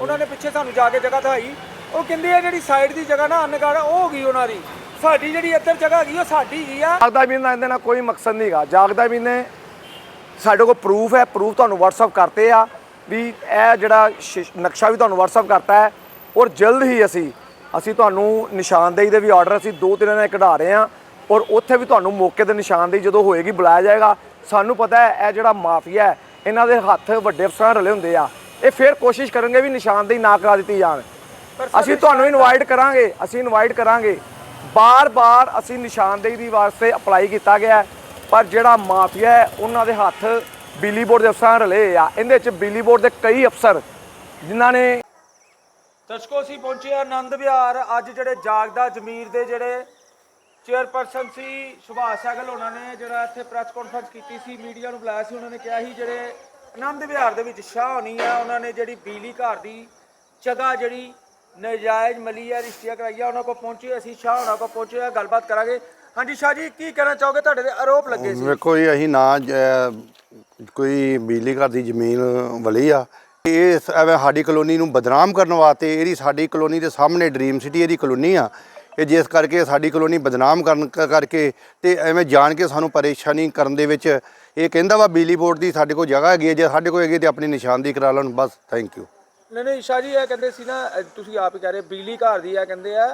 ਉਹਨਾਂ ਨੇ ਪਿੱਛੇ ਸਾਨੂੰ ਜਾ ਕੇ ਜਗ੍ਹਾ ਦਿਖਾਈ। ਉਹ ਕਹਿੰਦੇ ਆ ਜਿਹੜੀ ਸਾਈਡ ਦੀ ਜਗ੍ਹਾ ਨਾ ਅਨਗੜ, ਉਹ ਹੋ ਗਈ ਉਹਨਾਂ ਦੀ। ਸਾਡੀ ਜਿਹੜੀ ਇੱਧਰ ਜਗ੍ਹਾ ਹੈਗੀ, ਉਹ ਸਾਡੀ ਹੀ ਆ। ਜਾਗਦਾ ਵੀ ਨਾ ਇਹਦੇ ਨਾਲ ਕੋਈ ਮਕਸਦ ਨਹੀਂਗਾ ਜਾਗਦਾ ਵੀ ਨੇ, ਸਾਡੇ ਕੋਲ ਪ੍ਰੂਫ ਹੈ ਪ੍ਰੂਫ ਤੁਹਾਨੂੰ WhatsApp ਕਰਤੇ ਆ ਵੀ ਇਹ ਜਿਹੜਾ ਸ਼ਿਸ਼- ਨਕਸ਼ਾ ਵੀ ਤੁਹਾਨੂੰ WhatsApp ਕਰਤਾ ਹੈ ਔਰ ਜਲਦ ਹੀ ਅਸੀਂ ਅਸੀਂ ਤੁਹਾਨੂੰ ਨਿਸ਼ਾਨਦੇਹੀ ਦੇ ਵੀ ਆਰਡਰ ਅਸੀਂ ਦੋ ਤਿੰਨ ਦਿਨਾਂ ਕਢਾ ਰਹੇ ਹਾਂ ਔਰ ਉੱਥੇ ਵੀ ਤੁਹਾਨੂੰ ਮੌਕੇ ਤੇ ਨਿਸ਼ਾਨਦੇਹੀ ਜਦੋਂ ਹੋਏਗੀ ਬੁਲਾਇਆ ਜਾਏਗਾ। ਸਾਨੂੰ ਪਤਾ ਹੈ, ਇਹ ਜਿਹੜਾ ਮਾਫੀਆ ਹੈ, ਇਹਨਾਂ ਦੇ ਹੱਥ ਵੱਡੇ ਅਫਸਰਾਂ ਰਲੇ ਹੁੰਦੇ ਆ। ਇਹ ਫਿਰ ਕੋਸ਼ਿਸ਼ ਕਰਨਗੇ ਵੀ ਨਿਸ਼ਾਨਦੇਹੀ ਨਾ ਕਰਾ ਦਿੱਤੀ ਜਾਣ। ਅਸੀਂ ਤੁਹਾਨੂੰ ਇਨਵਾਈਟ ਕਰਾਂਗੇ ਅਸੀਂ ਇਨਵਾਈਟ ਕਰਾਂਗੇ। ਬਾਰ-ਬਾਰ ਅਸੀਂ ਨਿਸ਼ਾਨਦੇਹੀ ਦੀ ਵਾਸਤੇ ਅਪਲਾਈ ਕੀਤਾ ਗਿਆ ਪਰ ਜਿਹੜਾ ਮਾਫੀਆ ਹੈ ਉਹਨਾਂ ਦੇ ਹੱਥ ਬਿਜਲੀ ਬੋਰਡ ਦੇ ਅਫਸਰਾਂ ਰਲੇ ਆ। ਇਹਦੇ ਵਿੱਚ ਬਿਜਲੀ ਬੋਰਡ ਦੇ ਕਈ ਅਫਸਰ ਜਿਨ੍ਹਾਂ ਨੇ ਦਰਸ਼ਕੋ ਅਸੀਂ ਪਹੁੰਚੇ ਆ ਆਨੰਦ ਵਿਹਾਰ। ਅੱਜ ਜਿਹੜੇ ਜਾਗਦਾ ਜ਼ਮੀਰ ਦੇ ਜਿਹੜੇ ਚੇਅਰਪਰਸਨ ਸੀ ਸੁਭਾਸ਼ ਸੈਗਲ ਉਹਨਾਂ ਨੇ ਜਿਹੜਾ ਇੱਥੇ ਪ੍ਰੈਸ ਕਾਨਫਰੰਸ ਕੀਤੀ ਸੀ ਮੀਡੀਆ ਨੂੰ ਬੁਲਾਇਆ ਸੀ ਉਹਨਾਂ ਨੇ ਕਿਹਾ ਸੀ ਜਿਹੜੇ ਆਨੰਦ ਵਿਹਾਰ ਦੇ ਵਿੱਚ ਸ਼ਾਹ ਹੋਣੀ ਆ, ਉਹਨਾਂ ਨੇ ਜਿਹੜੀ ਬਿਜਲੀ ਘਰ ਦੀ ਜਗ੍ਹਾ ਜਿਹੜੀ ਨਜਾਇਜ਼ ਮਲੀ ਆ, ਰਿਸ਼ਤੀਆ ਕਰਾਈਆ, ਉਹਨਾਂ ਕੋਲ ਪਹੁੰਚੇ, ਅਸੀਂ ਸ਼ਾਹ ਹੋਣਾ ਕੋਲ ਪਹੁੰਚੇ ਆ, ਗੱਲਬਾਤ ਕਰਾਂਗੇ। ਹਾਂਜੀ ਸ਼ਾਹ ਜੀ, ਕੀ ਕਹਿਣਾ ਚਾਹੋਗੇ? ਤੁਹਾਡੇ ਤੇ ਆਰੋਪ ਲੱਗੇ ਸੀ। ਵੇਖੋ ਜੀ, ਅਸੀਂ ਨਾ ਜ- ਕੋਈ ਬਿਜਲੀ ਘਰ ਦੀ ਜ਼ਮੀਨ ਵਲੀ ਆ, ਇਹ ਸ- ਐਵੇਂ ਸਾਡੀ ਕਲੋਨੀ ਨੂੰ ਬਦਨਾਮ ਕਰਨ ਵਾਸਤੇ, ਇਹਦੀ ਸਾਡੀ ਕਲੋਨੀ ਦੇ ਸਾਹਮਣੇ ਡ੍ਰੀਮ ਸਿਟੀ, ਇਹਦੀ ਕਲੋਨੀ ਆ। ਇਹ ਜਿਸ ਕਰਕੇ ਸਾਡੀ ਕਲੋਨੀ ਬਦਨਾਮ ਕਰਨ ਕਰਕੇ ਤੇ ਐਵੇਂ ਜਾਣ ਕੇ ਸਾਨੂੰ ਪਰੇਸ਼ਾਨੀ ਕਰਨ ਦੇ ਵਿੱਚ ਇਹ ਕਹਿੰਦਾ ਵਾ ਬਿਜਲੀ ਬੋਰਡ ਦੀ ਸਾਡੇ ਕੋਲ ਜਗ੍ਹਾ ਹੈਗੀ ਹੈ ਜੇ ਸਾਡੇ ਕੋਲ ਹੈਗੀ ਤੇ ਆਪਣੀ ਨਿਸ਼ਾਨਦੀ ਕਰਾ ਲੈਣ ਬਸ ਥੈਂਕ ਯੂ ਨਹੀਂ ਨਹੀਂ ਸ਼ਾਹ ਜੀ ਇਹ ਕਹਿੰਦੇ ਸੀ ਨਾ ਤੁਸੀਂ ਆਪ ਹੀ ਕਹਿ ਰਹੇ ਬਿਜਲੀ ਘਰ ਦੀ ਆ ਕਹਿੰਦੇ ਆ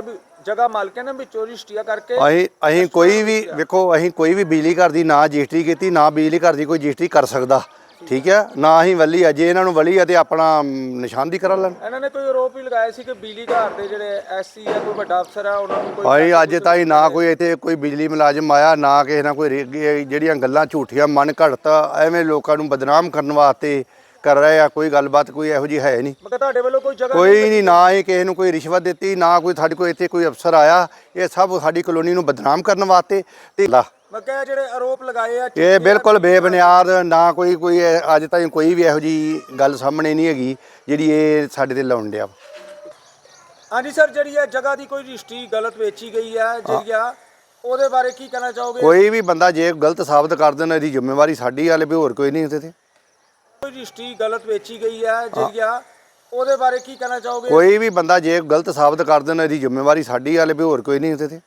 ਵੀ ਜਗ੍ਹਾ ਮਾਲਕਾਂ ਨੇ ਵਿੱਚੋਂ ਰਿਸ਼ਤੀਆ ਕਰਕੇ ਅਸੀਂ ਅਸੀਂ ਕੋਈ ਵੀ ਵੇਖੋ ਅਸੀਂ ਕੋਈ ਵੀ ਬਿਜਲੀ ਘਰ ਦੀ ਨਾ ਰਜਿਸਟਰੀ ਕੀਤੀ ਨਾ ਬਿਜਲੀ ਘਰ ਦੀ ਕੋਈ ਰਜਿਸਟਰੀ ਕਰ ਸਕਦਾ। ਠੀਕ ਹੈ ਨਾ ਅਸੀਂ ਵਲੀ ਆ ਜੇ ਇਹਨਾਂ ਨੂੰ ਵਲੀ ਆ ਤੇ ਆਪਣਾ ਨਿਸ਼ਾਨਦੀ ਕਰਾ ਲੈਣ। ਇਹਨਾਂ ਨੇ ਕੋਈ ਆਰੋਪ ਵੀ ਲਗਾਇਆ ਸੀ ਕਿ ਬਿਜਲੀ ਘਰ ਦੇ ਜਿਹੜੇ ਐਸਸੀ ਆ ਕੋਈ ਵੱਡਾ ਅਫਸਰ ਆ ਉਹਨਾਂ ਨੂੰ ਕੋਈ ਅਸੀਂ ਅੱਜ ਤਾਈਂ ਨਾ ਕੋਈ ਇੱਥੇ ਕੋਈ ਬਿਜਲੀ ਮੁਲਾਜ਼ਮ ਆਇਆ ਨਾ ਕਿਸੇ ਨਾਲ ਕੋਈ ਰੇ- ਜਿਹੜੀਆਂ ਗੱਲਾਂ ਝੂਠੀਆਂ ਮਨ ਘੜਤ ਐਵੇਂ ਲੋਕਾਂ ਨੂੰ ਬਦਨਾਮ ਕਰਨ ਵਾਸਤੇ ਕਰ ਰਹੇ ਆ ਕੋਈ ਗੱਲਬਾਤ ਕੋਈ ਇਹੋ ਜੀ ਹੈ ਨਹੀਂ। ਮੈਂ ਕਿਹਾ ਤੁਹਾਡੇ ਵੱਲੋਂ ਕੋਈ ਜਗ੍ਹਾ ਕੋਈ ਨਹੀਂ ਨਾ ਹੀ ਕਿਸੇ ਨੂੰ ਕੋਈ ਰਿਸ਼ਵਤ ਦਿੱਤੀ ਨਾ ਕੋਈ ਸਾਡੇ ਕੋਲ ਇੱਥੇ ਕੋਈ ਅਫਸਰ ਆਇਆ। ਇਹ ਸਭ ਸਾਡੀ ਕਲੋਨੀ ਨੂੰ ਬਦਨਾਮ ਕਰਨ ਵਾਸਤੇ ਤੇ ਲਾ। ਮੈਂ ਕਿਹਾ ਜਿਹੜੇ ਆਰੋਪ ਲਗਾਏ ਆ ਇਹ ਬਿਲਕੁਲ ਬੇਬੁਨਿਆਦ ਨਾ ਕੋਈ ਕੋਈ ਇਹ- ਅੱਜ ਤਾਈਂ ਕੋਈ ਵੀ ਇਹੋ ਜੀ ਗੱਲ ਸਾਹਮਣੇ ਨਹੀਂ ਹੈਗੀ ਜਿਹੜੀ ਇਹ ਸਾਡੇ ਤੇ ਲਾਉਣ ਡਿਆ। ਹਾਂਜੀ ਸਰ ਜਿਹੜੀ ਇਹ ਜਗ੍ਹਾ ਦੀ ਕੋਈ ਰਜਿਸਟਰੀ ਗਲਤ ਵੇਚੀ ਗਈ ਹੈ ਜਿਹੜੀ ਆ ਉਹਦੇ ਬਾਰੇ ਕੀ ਕਹਿਣਾ ਚਾਹੋਗੇ? ਕੋਈ ਵੀ ਬੰਦਾ ਜੇ ਗਲਤ ਸਾਬਤ ਕਰ ਦੇਣ ਇਹਦੀ ਜ਼ਿੰਮੇਵਾਰੀ ਸਾਡੀ ਹਾਲੇ ਵੀ ਹੋਰ ਕੋਈ ਨਹੀਂ ਉੱਥੇ ਤੇ। ਰਜਿਸਟਰੀ ਗਲਤ ਵੇਚੀ ਗਈ ਹੈ ਜਿਹੜੀ ਆ ਉਹਦੇ ਬਾਰੇ ਕੀ ਕਹਿਣਾ ਚਾਹੋਗੇ? ਕੋਈ ਵੀ ਬੰਦਾ ਜੇ ਗਲਤ ਸਾਬਤ ਕਰ ਦੇਣ ਇਹਦੀ ਜ਼ਿੰਮੇਵਾਰੀ ਸਾਡੀ ਹਾਲੇ ਵੀ ਹੋਰ ਕੋਈ ਨਹੀਂ ਉੱਥੇ ਤੇ।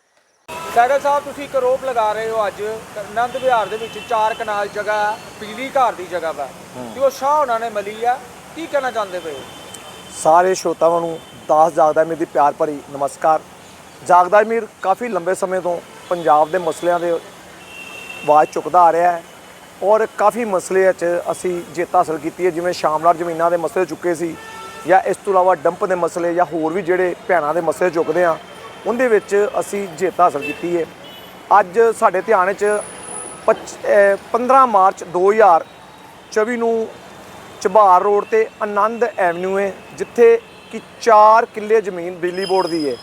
ਸੈਗਲ ਸਾਹਿਬ ਤੁਸੀਂ ਇੱਕ ਆਰੋਪ ਲਗਾ ਰਹੇ ਹੋ ਅੱਜ ਆਨੰਦ ਵਿਹਾਰ ਦੇ ਵਿੱਚ ਚਾਰ ਕਨਾਲ ਜਗ੍ਹਾ ਬਿਜਲੀ ਘਰ ਦੀ ਜਗ੍ਹਾ ਵਾ। ਤੇ ਉਹ ਸ਼ਾਹ ਉਹਨਾਂ ਨੇ ਮਲੀ ਆ ਕੀ ਕਹਿਣਾ ਚਾਹੁੰਦੇ ਪਏ ਹੋ? ਸਾਰੇ ਸ਼ਰੋਤਾਵਾਂ ਨੂੰ ਦਾਸ ਜਾਗਦਾ ਮੀਰ ਦੀ ਪਿਆਰ ਭਰੀ ਨਮਸਕਾਰ। ਜਾਗਦਾ ਮੀਰ ਕਾਫੀ ਲੰਬੇ ਸਮੇਂ ਤੋਂ ਪੰਜਾਬ ਦੇ ਮਸਲਿਆਂ ਦੇ ਆਵਾਜ਼ ਚੁੱਕਦਾ ਆ ਰਿਹਾ ਹੈ। ਔਰ ਕਾਫੀ ਮਸਲੇ 'ਚ ਅਸੀਂ ਜਿੱਤ ਹਾਸਲ ਕੀਤੀ ਹੈ, ਜਿਵੇਂ ਸ਼ਾਮਲਾਟ ਜ਼ਮੀਨਾਂ ਦੇ ਮਸਲੇ ਚੁੱਕੇ ਸੀ ਜਾਂ ਇਸ ਤੋਂ ਇਲਾਵਾ ਡੰਪ ਦੇ ਮਸਲੇ ਜਾਂ ਹੋਰ ਵੀ ਜਿਹੜੇ ਭੈਣਾਂ ਦੇ ਮਸਲੇ ਚੁੱਕਦੇ ਆ ਉਹਦੇ ਵਿੱਚ ਅਸੀਂ ਜਿੱਤ ਹਾਸਲ ਕੀਤੀ ਹੈ। ਅੱਜ ਸਾਡੇ ਧਿਆਨ 'ਚ ਪੱਚ- ਅਹ 15 ਮਾਰਚ 2024 ਨੂੰ ਚਬਾਰ ਰੋਡ ਤੇ ਆਨੰਦ ਐਵਨਿਊ ਹੈ, ਜਿੱਥੇ ਕਿ 4 ਕਿੱਲੇ ਜ਼ਮੀਨ ਬਿਜਲੀ ਬੋਰਡ ਦੀ ਹੈ।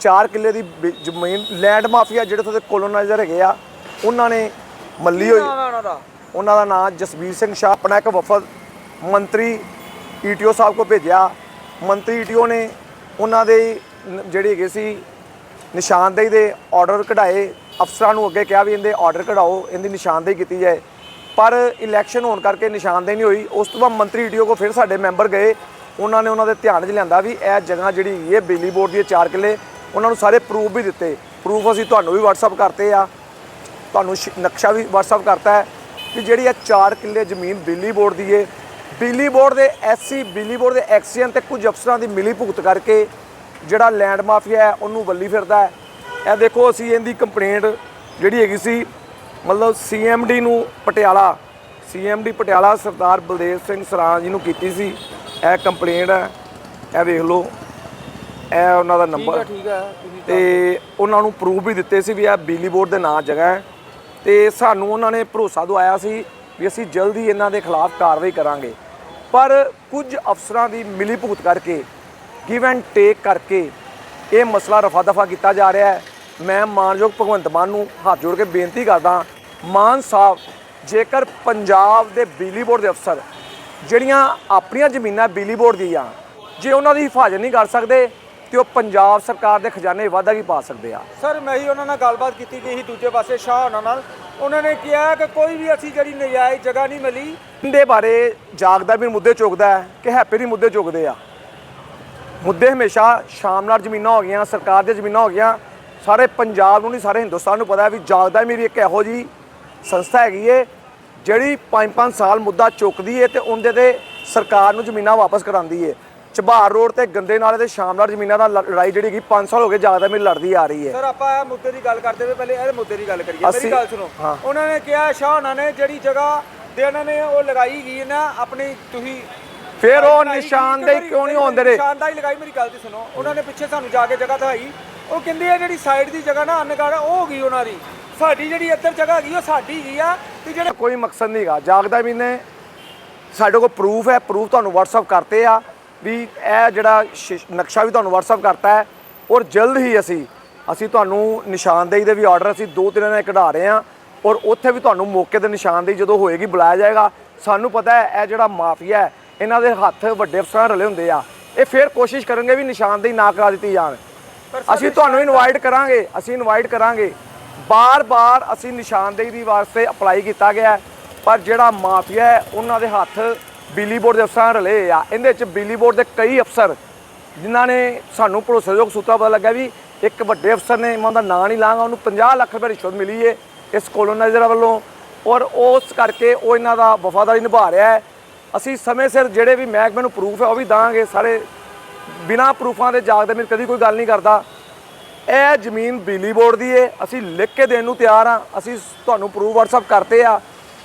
4 ਕਿੱਲੇ ਦੀ ਬਿ- ਜ਼ਮੀਨ ਲੈਂਡ ਮਾਫੀਆ ਜਿਹੜੇ ਤੁਹਾਡੇ ਕੋਲੋਨਾਈਜ਼ਰ ਹੈਗੇ ਆ, ਉਹਨਾਂ ਨੇ ਮੱਲੀ ਹੋਈ ਉਹਨਾਂ ਦਾ ਉਹਨਾਂ ਨਾਮ ਜਸਬੀਰ ਸਿੰਘ ਸ਼ਾਹ ਆਪਣਾ ਇੱਕ ਵਫਦ ਮੰਤਰੀ ਈਟੀਓ ਸਾਹਿਬ ਕੋ ਭੇਜਿਆ। ਮੰਤਰੀ ਈਟੀਓ ਨੇ ਉਹਨਾਂ ਦੇ ਨ- ਜਿਹੜੇ ਹੈਗੇ ਸੀ, ਨਿਸ਼ਾਨਦੇਹੀ ਦੇ ਆਰਡਰ ਕਢਾਏ। ਅਫਸਰਾਂ ਨੂੰ ਅੱਗੇ ਕਿਹਾ ਵੀ ਇਹਦੇ ਆਰਡਰ ਕਢਾਓ, ਇਹਦੀ ਨਿਸ਼ਾਨਦੇਹੀ ਕੀਤੀ ਜਾਏ। ਪਰ ਇਲੈਕਸ਼ਨ ਹੋਣ ਕਰਕੇ ਨਿਸ਼ਾਨਦੇਹੀ ਨਹੀਂ ਹੋਈ। ਉਸ ਤੋਂ ਬਾਅਦ ਮੰਤਰੀ ਈਟੀਓ ਕੋ ਫਿਰ ਸਾਡੇ ਮੈਂਬਰ ਗਏ। ਉਹਨਾਂ ਨੇ ਉਹਨਾਂ ਦੇ ਧਿਆਨ 'ਚ ਲਿਆਂਦਾ ਵੀ ਇਹ ਜਗ੍ਹਾ ਜਿਹੜੀ ਹੈਗੀ ਹੈ, ਬਿਜਲੀ ਬੋਰਡ ਦੀ 4 ਕਿੱਲੇ, ਉਹਨਾਂ ਨੂੰ ਸਾਰੇ ਪ੍ਰੂਫ ਵੀ ਦਿੱਤੇ। ਪ੍ਰੂਫ ਅਸੀਂ ਤੁਹਾਨੂੰ ਵੀ WhatsApp ਕਰਤੇ ਆ। ਤੁਹਾਨੂੰ ਸ਼- ਨਕਸ਼ਾ ਵੀ WhatsApp ਕਰਤਾ ਹੈ। ਕਿ ਜਿਹੜੀ ਇਹ 4 ਕਿੱਲੇ ਜ਼ਮੀਨ ਬਿਜਲੀ ਬੋਰਡ ਦੀ ਏ। ਬਿਜਲੀ ਬੋਰਡ ਦੇ ਐਸਸੀ ਬਿਜਲੀ ਬੋਰਡ ਦੇ ਐਕਸੀਅਨ ਤੇ ਕੁਝ ਅਫਸਰਾਂ ਦੀ ਮਿਲੀ ਭੁਗਤ ਕਰਕੇ ਜਿਹੜਾ ਲੈਂਡ ਮਾਫੀਆ ਹੈ ਉਹਨੂੰ ਵੱਲੀ ਫਿਰਦਾ ਹੈ। ਇਹ ਦੇਖੋ ਅਸੀਂ ਇਹਦੀ ਕੰਪਲੇਂਟ ਜਿਹੜੀ ਹੈਗੀ ਸੀ ਮਤਲਬ ਸੀਐਮਡੀ ਨੂੰ ਪਟਿਆਲਾ ਸੀਐਮਡੀ ਪਟਿਆਲਾ ਸਰਦਾਰ ਬਲਦੇਵ ਸਿੰਘ ਸਰਾਂ ਜੀ ਨੂੰ ਕੀਤੀ ਸੀ। ਇਹ ਕੰਪਲੇਂਟ ਹੈ ਇਹ ਵੇਖ ਲਓ ਇਹ ਉਹਨਾਂ ਦਾ ਨੰਬਰ ਠੀਕ ਹੈ ਤੇ ਉਹਨਾਂ ਨੂੰ ਪ੍ਰੂਫ ਵੀ ਦਿੱਤੇ ਸੀ ਵੀ ਇਹ ਬਿਜਲੀ ਬੋਰਡ ਦੇ ਨਾਂ ਜਗ੍ਹਾ ਹੈ। ਤੇ ਸਾਨੂੰ ਉਹਨਾਂ ਨੇ ਭਰੋਸਾ ਦਵਾਇਆ ਸੀ ਵੀ ਅਸੀਂ ਜਲਦੀ ਇਹਨਾਂ ਦੇ ਖਿਲਾਫ ਕਾਰਵਾਈ ਕਰਾਂਗੇ। ਪਰ ਕੁਝ ਅਫਸਰਾਂ ਦੀ ਮਿਲੀ ਕਰਕੇ ਗਿਵ ਐਂਡ ਟੇਕ ਕਰਕੇ ਇਹ ਮਸਲਾ ਰਫਾ ਦਫਾ ਕੀਤਾ ਜਾ ਰਿਹਾ ਹੈ। ਮੈਂ ਮਾਨਯੋਗ ਭਗਵੰਤ ਮਾਨ ਨੂੰ ਹੱਥ ਜੋੜ ਕੇ ਬੇਨਤੀ ਕਰਦਾ ਮਾਨ ਸਾਹਿਬ, ਜੇਕਰ ਪੰਜਾਬ ਦੇ ਬਿਜਲੀ ਬੋਰਡ ਦੇ ਅਫਸਰ ਜਿਹੜੀਆਂ ਆਪਣੀਆਂ ਜ਼ਮੀਨਾਂ ਬਿਜਲੀ ਬੋਰਡ ਦੀਆਂ, ਜੇ ਉਹਨਾਂ ਦੀ ਹਿਫਾਜ਼ਤ ਨਹੀਂ ਕਰ ਸਕਦੇ ਤੇ ਉਹ ਪੰਜਾਬ ਸਰਕਾਰ ਦੇ ਖਜ਼ਾਨੇ ਵਾਧਾ ਕੀ ਪਾ ਸਕਦੇ ਆ। ਸਰ ਮੈਂ ਹੀ ਉਹਨਾਂ ਨਾਲ ਗੱਲਬਾਤ ਕੀਤੀ ਗਈ ਸੀ ਦੂਜੇ ਪਾਸੇ ਸ਼ਾਹ ਉਹਨਾਂ ਨਾਲ। ਉਹਨਾਂ ਨੇ ਕਿਹਾ ਕਿ ਕੋਈ ਵੀ ਅਸੀਂ ਜਿਹੜੀ ਨਜਾਇਜ਼ ਜਗ੍ਹਾ ਨਹੀਂ ਮਿਲੀ। ਦੇ ਬਾਰੇ ਜਾਗਦਾ ਵੀ ਮੁੱਦੇ ਚੁੱਕਦਾ ਹੈ ਕਿ ਹੈਪੀ ਦੀ ਮੁੱਦੇ ਚੁੱਕਦੇ ਆ। ਮੁੱਦੇ ਹਮੇਸ਼ਾ ਸ਼ਾਮਲਾਟ ਜ਼ਮੀਨਾਂ ਹੋ ਗਈਆਂ ਸਰਕਾਰ ਦੀਆਂ ਜ਼ਮੀਨਾਂ ਹੋ ਗਈਆਂ। ਸਾਰੇ ਪੰਜਾਬ ਨੂੰ ਨਹੀਂ ਸਾਰੇ ਹਿੰਦੁਸਤਾਨ ਨੂੰ ਪਤਾ ਹੈ ਵੀ ਜਾਗਦਾ ਮੇਰੀ ਇੱਕ ਇਹੋ ਜੀ ਸੰਸਥਾ ਹੈਗੀ ਏ ਜਿਹੜੀ 5-5 ਸਾਲ ਮੁੱਦਾ ਚੁੱਕਦੀ ਏ ਤੇ ਉਹਦੇ ਤੇ ਸਰਕਾਰ ਨੂੰ ਜ਼ਮੀਨਾਂ ਵਾਪਸ ਕਰਾਉਂਦੀ ਏ। ਚਬਾਰ ਰੋਡ ਤੇ ਗੰਦੇ ਨਾਲੇ ਤੇ ਸ਼ਾਮਲਾਟ ਜ਼ਮੀਨਾਂ ਦਾ ਲੜਾਈ ਜਿਹੜੀ ਹੈਗੀ 5 ਸਾਲ ਹੋ ਗਏ ਜਾਗਦਾ ਮੇਰੀ ਲੜਦੀ ਆ ਰਹੀ ਏ ਸਰ ਆਪਾਂ ਇਹ ਮੁੱਦੇ ਦੀ ਗੱਲ ਕਰਦੇ ਹੋਏ ਪਹਿਲੇ ਇਹ ਮੁੱਦੇ ਦੀ ਗੱਲ ਕਰੀਏ। ਮੇਰੀ ਗੱਲ ਸੁਣੋ। ਹਾਂ। ਉਹਨਾਂ ਨੇ ਕਿਹਾ ਸ਼ਾਹ ਉਹਨਾਂ ਨੇ ਜਿਹੜੀ ਜਗ੍ਹਾ ਦੇ ਉਹਨਾਂ ਨੇ ਉਹ ਲਗਾਈ ਗਈ ਨਾ ਆਪਣੀ ਤੁਸੀਂ ਫਿਰ ਉਹ ਗਈ, ਨਿਸ਼ਾਨਦੇਹੀ ਕਿਉਂ ਨਹੀਂ ਹੁੰਦੇ ਰਹੇ? ਨਿਸ਼ਾਨਦਾਈ ਲਗਾਈ ਮੇਰੀ ਗੱਲ ਤੇ ਸੁਣੋ। ਉਹਨਾਂ ਨੇ ਪਿੱਛੇ ਸਾਨੂੰ ਜਾ ਕੇ ਜਗ੍ਹਾ ਦਿਖਾਈ। ਉਹ ਕਹਿੰਦੇ ਆ ਜਿਹੜੀ ਸਾਈਡ ਦੀ ਜਗ੍ਹਾ ਨਾ ਅਨਗੜ ਉਹ ਹੋ ਗਈ ਉਹਨਾਂ ਦੀ। ਸਾਡੀ ਜਿਹੜੀ ਇੱਧਰ ਜਗ੍ਹਾ ਹੈਗੀ ਉਹ ਸਾਡੀ ਹੈਗੀ ਆ ਤੇ ਜਿਹੜੇ ਕੋਈ ਮਕਸਦ ਨਹੀਂਗਾ ਜਾਗਦਾ ਵੀ ਨੇ। ਸਾਡੇ ਕੋਲ ਪ੍ਰੂਫ ਹੈ। ਪ੍ਰੂਫ ਤੁਹਾਨੂੰ WhatsApp ਕਰਤੇ ਆ। ਵੀ ਇਹ ਜਿਹੜਾ ਨਕਸ਼ਾ ਵੀ ਤੁਹਾਨੂੰ WhatsApp ਕਰਤਾ ਹੈ ਔਰ ਜਲਦ ਹੀ ਅਸੀਂ ਅਸੀਂ ਤੁਹਾਨੂੰ ਨਿਸ਼ਾਨਦੇਹੀ ਦੇ ਵੀ ਆਰਡਰ ਅਸੀਂ ਦੋ ਤਿੰਨ ਦਿਨਾਂ ਕਢਾ ਰਹੇ ਹਾਂ ਔਰ ਉੱਥੇ ਵੀ ਤੁਹਾਨੂੰ ਮੌਕੇ ਤੇ ਨਿਸ਼ਾਨਦੇਹੀ ਜਦੋਂ ਹੋਏਗੀ ਬੁਲਾਇਆ ਜਾਏਗਾ। ਸਾਨੂੰ ਪਤਾ ਹੈ ਇਹ ਜਿਹੜਾ ਮਾਫੀਆ ਹੈ ਇਹਨਾਂ ਦੇ ਹੱਥ ਵੱਡੇ ਅਫਸਰਾਂ ਰਲੇ ਹੁੰਦੇ ਆ। ਇਹ ਫਿਰ ਕੋਸ਼ਿਸ਼ ਕਰਨਗੇ ਵੀ ਨਿਸ਼ਾਨਦੇਹੀ ਨਾ ਕਰਾ ਦਿੱਤੀ ਜਾਣ। ਅਸੀਂ ਤੁਹਾਨੂੰ ਇਨਵਾਈਟ ਕਰਾਂਗੇ ਅਸੀਂ ਇਨਵਾਈਟ ਕਰਾਂਗੇ। ਬਾਰ-ਬਾਰ ਅਸੀਂ ਨਿਸ਼ਾਨਦੇਹੀ ਦੀ ਵਾਸਤੇ ਅਪਲਾਈ ਕੀਤਾ ਗਿਆ ਪਰ ਜਿਹੜਾ ਮਾਫੀਆ ਹੈ ਉਹਨਾਂ ਦੇ ਹੱਥ ਬਿਜਲੀ ਬੋਰਡ ਦੇ ਅਫਸਰਾਂ ਰਲੇ ਆ। ਇਹਦੇ ਵਿੱਚ ਬਿਜਲੀ ਬੋਰਡ ਦੇ ਕਈ ਅਫਸਰ, ਜਿਨ੍ਹਾਂ ਨੇ ਸਾਨੂੰ ਭਰੋਸੇਯੋਗ ਸੂਤਰਾਂ ਪਤਾ ਲੱਗਾ ਵੀ ਇੱਕ ਵੱਡੇ ਅਫਸਰ ਨੇ, ਮੈਂ ਉਹਦਾ ਨਾਂ ਨਹੀਂ ਲਾਂਗਾ, ਉਹਨੂੰ 50 ਲੱਖ ਰੁਪਏ ਰਿਸ਼ਵਤ ਮਿਲੀ ਏ ਇਸ ਕੋਲੋਨਾਈਜ਼ਰ ਵੱਲੋਂ। ਔਰ ਉਸ ਕਰਕੇ ਉਹ ਇਹਨਾਂ ਦਾ ਵਫਾਦਾਰੀ ਨਿਭਾ ਰਿਹਾ ਹੈ। ਅਸੀਂ ਸਮੇਂ ਸਿਰ ਜਿਹੜੇ ਵੀ ਮਹਿਕਮੇ ਨੂੰ ਪ੍ਰੂਫ ਹੈ, ਉਹ ਵੀ ਦਾਂਗੇ ਸਾਰੇ। ਬਿਨਾਂ ਪ੍ਰੂਫਾਂ ਦੇ ਜਾਗਦੇ ਮੇਰ ਕਦੀ ਕੋਈ ਗੱਲ ਨਹੀਂ ਕਰਦਾ। ਇਹ ਜ਼ਮੀਨ ਬਿਜਲੀ ਬੋਰਡ ਦੀ ਏ। ਅਸੀਂ ਲਿਖ ਕੇ ਦੇਣ ਨੂੰ ਤਿਆਰ ਆ ਅਸੀਂ ਤੁਹਾਨੂੰ ਪ੍ਰੂਫ WhatsApp ਕਰਤੇ ਆ।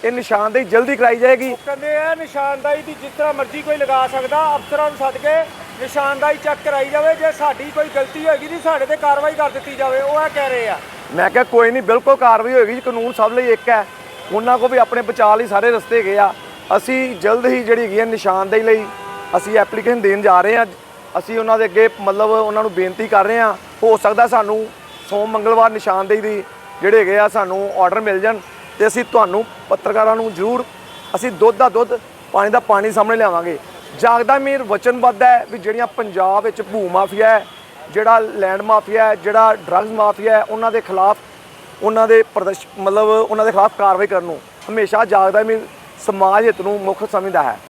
ਇਹ ਨਿਸ਼ਾਨਦੇਹੀ ਜਲਦੀ ਕਰਾਈ ਜਾਏਗੀ। ਕਹਿੰਦੇ ਆ ਨਿਸ਼ਾਨਦਾਈ ਦੀ ਜਿਸ ਤਰ੍ਹਾਂ ਮਰਜ਼ੀ ਕੋਈ ਲਗਾ ਸਕਦਾ ਅਫਸਰਾਂ ਨੂੰ ਸੱਦ ਕੇ ਨਿਸ਼ਾਨਦਾਈ ਚੈੱਕ ਕਰਾਈ ਜਾਵੇ ਜੇ ਸਾਡੀ ਕੋਈ ਗਲਤੀ ਹੋਏਗੀ ਨਹੀਂ ਸਾਡੇ ਤੇ ਕਾਰਵਾਈ ਕਰ ਦਿੱਤੀ ਜਾਵੇ ਉਹ ਇਹ ਕਹਿ ਰਹੇ ਆ। ਮੈਂ ਕਿਹਾ ਕੋਈ ਨਹੀਂ ਬਿਲਕੁਲ ਕਾਰਵਾਈ ਹੋਏਗੀ ਜੀ ਕਾਨੂੰਨ ਸਭ ਲਈ ਇੱਕ ਹੈ। ਉਹਨਾਂ ਕੋ ਵੀ ਆਪਣੇ ਬਚਾਅ ਲਈ ਸਾਰੇ ਰਸਤੇ ਹੈਗੇ ਆ। ਅਸੀਂ ਜਲਦ ਹੀ ਜਿਹੜੀ ਹੈਗੀ ਹੈ ਨਿਸ਼ਾਨਦੇਹੀ ਲਈ ਅਸੀਂ ਐਪਲੀਕੇਸ਼ਨ ਦੇਣ ਜਾ ਰਹੇ ਹਾਂ ਅਸੀਂ ਉਹਨਾਂ ਦੇ ਅੱਗੇ ਮਤਲਬ ਉਹਨਾਂ ਨੂੰ ਬੇਨਤੀ ਕਰ ਰਹੇ ਹਾਂ ਹੋ ਸਕਦਾ ਸਾਨੂੰ ਸੋਮ ਮੰਗਲਵਾਰ ਨਿਸ਼ਾਨਦੇਹੀ ਦੀ ਜਿਹੜੇ ਹੈਗੇ ਆ ਸਾਨੂੰ ਆਰਡਰ ਮਿਲ ਜਾਣ। ਤੇ ਅਸੀਂ ਤੁਹਾਨੂੰ ਪੱਤਰਕਾਰਾਂ ਨੂੰ ਜ਼ਰੂਰ ਅਸੀਂ ਦੁੱਧ ਦਾ ਦੁੱਧ, ਪਾਣੀ ਦਾ ਪਾਣੀ ਸਾਹਮਣੇ ਲਿਆਵਾਂਗੇ। ਜਾਗਦਾ ਮੀਰ ਵਚਨਬੱਧ ਹੈ ਵੀ ਜਿਹੜੀਆਂ ਪੰਜਾਬ ਵਿੱਚ ਭੂ ਮਾਫੀਆ ਹੈ, ਜਿਹੜਾ ਲੈਂਡ ਮਾਫੀਆ ਹੈ, ਜਿਹੜਾ ਡਰੱਗਸ ਮਾਫੀਆ ਹੈ, ਉਹਨਾਂ ਦੇ ਖਿਲਾਫ ਉਹਨਾਂ ਦੇ ਪ੍ਰਦਰਸ਼ ਮਤਲਬ ਉਹਨਾਂ ਦੇ ਖਿਲਾਫ ਕਾਰਵਾਈ ਕਰਨ ਨੂੰ ਹਮੇਸ਼ਾ ਜਾਗਦਾ ਮੀਰ ਸਮਾਜ ਹਿੱਤ ਨੂੰ ਮੁੱਖ ਸਮਝਦਾ ਹੈ।